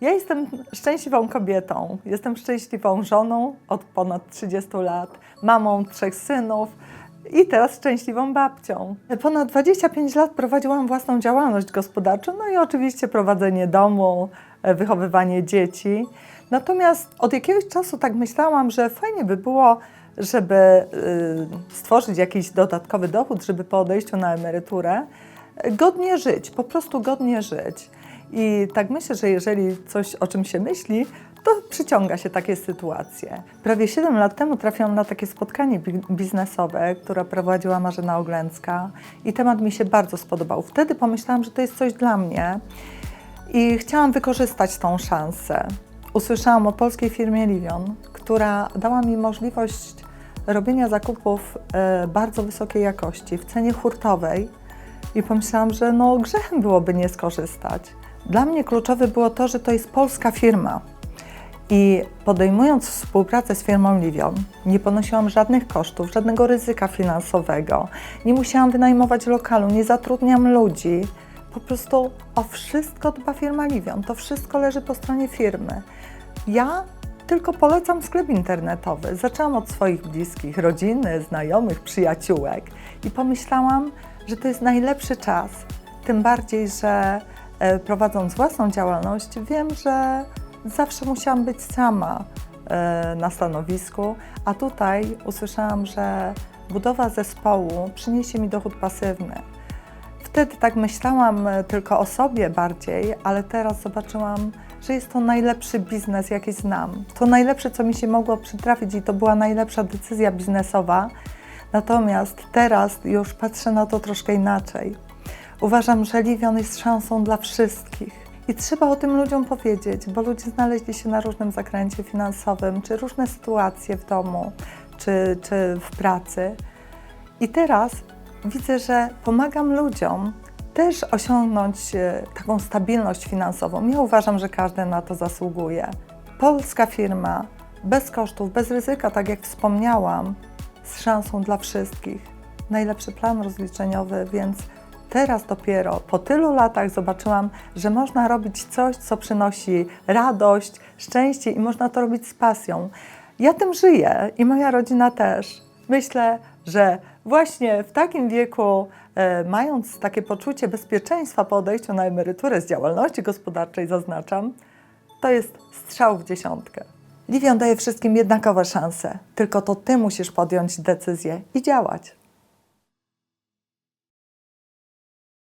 Ja jestem szczęśliwą kobietą, jestem szczęśliwą żoną od ponad 30 lat, mamą trzech synów i teraz szczęśliwą babcią. Ponad 25 lat prowadziłam własną działalność gospodarczą, no i oczywiście prowadzenie domu, e, wychowywanie dzieci. Natomiast od jakiegoś czasu tak myślałam, że fajnie by było, żeby y, stworzyć jakiś dodatkowy dochód, żeby po odejściu na emeryturę y, godnie żyć, po prostu godnie żyć. I tak myślę, że jeżeli coś o czym się myśli, to przyciąga się takie sytuacje. Prawie 7 lat temu trafiłam na takie spotkanie bi- biznesowe, które prowadziła Marzena Oglęcka i temat mi się bardzo spodobał. Wtedy pomyślałam, że to jest coś dla mnie i chciałam wykorzystać tą szansę. Usłyszałam o polskiej firmie Livion, która dała mi możliwość robienia zakupów e, bardzo wysokiej jakości w cenie hurtowej i pomyślałam, że no grzechem byłoby nie skorzystać. Dla mnie kluczowe było to, że to jest polska firma. I podejmując współpracę z firmą Livion, nie ponosiłam żadnych kosztów, żadnego ryzyka finansowego, nie musiałam wynajmować lokalu, nie zatrudniam ludzi. Po prostu o wszystko dba firma Livion, to wszystko leży po stronie firmy. Ja tylko polecam sklep internetowy. Zaczęłam od swoich bliskich, rodziny, znajomych, przyjaciółek i pomyślałam, że to jest najlepszy czas. Tym bardziej, że prowadząc własną działalność, wiem, że zawsze musiałam być sama e, na stanowisku, a tutaj usłyszałam, że budowa zespołu przyniesie mi dochód pasywny. Wtedy tak myślałam e, tylko o sobie bardziej, ale teraz zobaczyłam, że jest to najlepszy biznes, jaki znam. To najlepsze, co mi się mogło przytrafić i to była najlepsza decyzja biznesowa. Natomiast teraz już patrzę na to troszkę inaczej. Uważam, że Livion jest szansą dla wszystkich. I trzeba o tym ludziom powiedzieć, bo ludzie znaleźli się na różnym zakręcie finansowym, czy różne sytuacje w domu, czy, czy w pracy. I teraz widzę, że pomagam ludziom też osiągnąć e, taką stabilność finansową. Ja uważam, że każdy na to zasługuje. Polska firma, bez kosztów, bez ryzyka, tak jak wspomniałam, z szansą dla wszystkich. Najlepszy plan rozliczeniowy, więc teraz dopiero po tylu latach zobaczyłam, że można robić coś, co przynosi radość, szczęście i można to robić z pasją. Ja tym żyję i moja rodzina też. Myślę, że właśnie w takim wieku, e, mając takie poczucie bezpieczeństwa po odejściu na emeryturę z działalności gospodarczej, zaznaczam, to jest strzał w dziesiątkę. Livion daje wszystkim jednakowe szanse, tylko to ty musisz podjąć decyzję i działać.